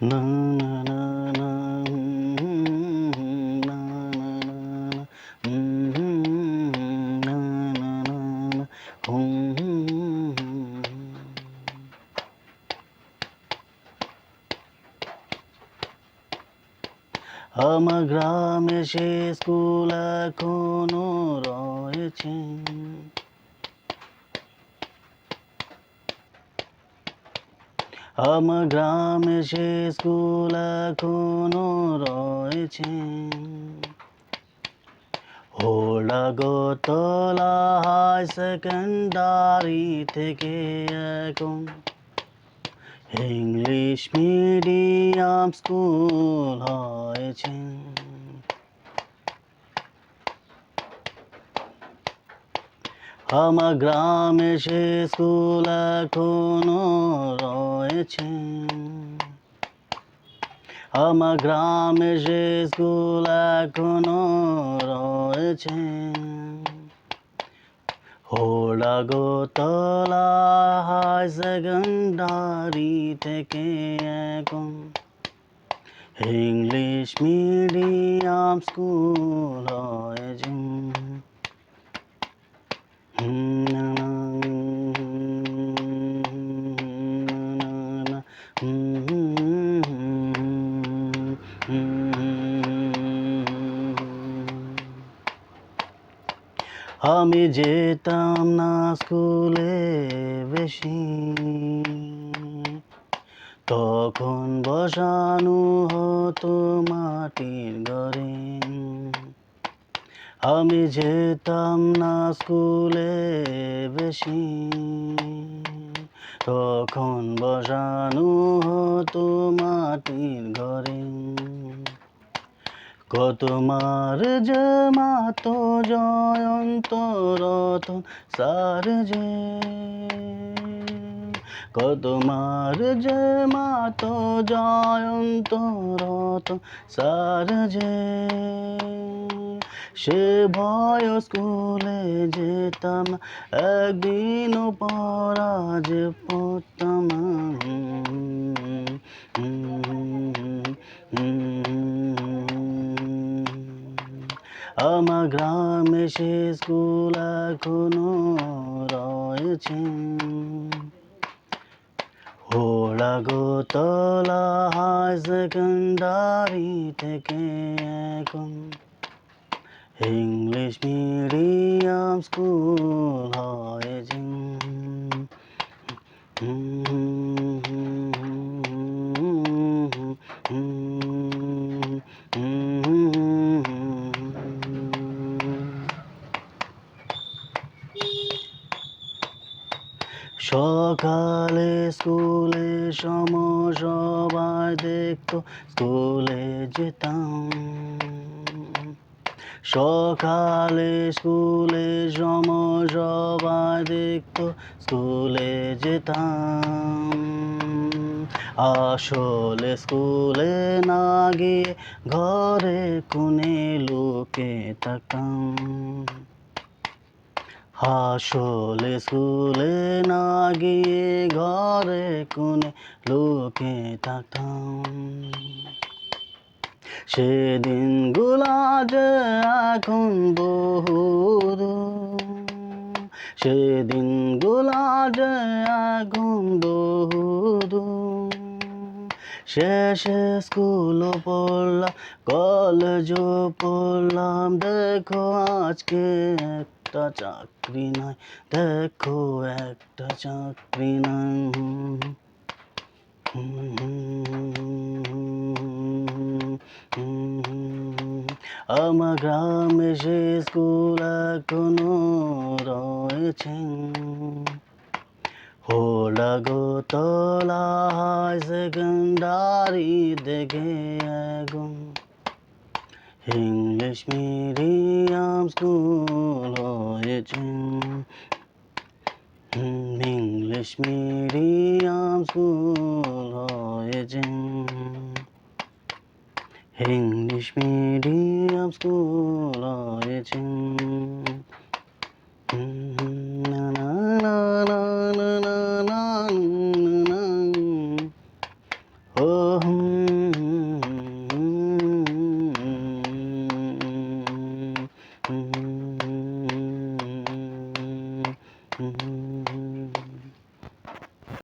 না না না না আমার গ্রামে সে স্কুল এখনও রয়েছে আমার গ্রামে সে স্কুল এখনও রয়েছে। হোলাগতলা হাই সেকেন্ডারি থেকে এখন ইংলিশ মিডিয়াম স্কুল হয়েছে। আমার গ্রামে সে স্কুল এখনও রয়েছে আমার গ্রামে সে স্কুল এখনও রয়েছে হোলাগতলা হাই সেকেন্ডারি থেকে এখন ইংলিশ মিডিয়াম স্কুল হয়েছে আমি যেতাম না স্কুলে বেশি। তখন বসানো হতো মাটির ঘরে। আমি যেতাম না স্কুলে বেশি। তখন বসানো হতো মাটির ঘরে? কত মার যে মাতো জয়ন্ত রতন সার যে? কত মার যে মাতো জয়ন্ত রতন সার যে? সে ভয় স্কুলে যেতাম একদিনও যে পড়তাম। আমার গ্রামে সে স্কুল এখনও রয়েছে হোলাগতলা হাই সেকেন্ডারি থেকে এখন ইংলিশ মিডিয়াম স্কুল হয়েছে সকালে স্কুলে সম সবাই দেখতো স্কুলে যেতাম। সকালে স্কুলে সম সবাই দেখতো, স্কুলে যেতাম। আসলে স্কুলে না গিয়ে ঘরে কোনে লোকে থাকতাম। আসলে স্কুলে না গিয়ে ঘরে কোণে লোকে থাকতাম। সেদিনগুলা যে এখন বহু সেদিনগুলা যে এখন বহু শেষে স্কুল পড়লাম কলেজও পড়লাম দেখো আজকে একটা চাকরি নাই দেখো একটা চাকরি নাই আমার গ্রামে সে স্কুল এখনও রয়েছে। হোলাগতলা হাই সেকেন্ডারি দেখে এখন ইংলিশ মিডিয়াম স্কুল হয়েছে। ইংলিশ মিডিয়াম স্কুল হয়েছে। ইংলিশ মিডিয়াম স্কুল হয়েছে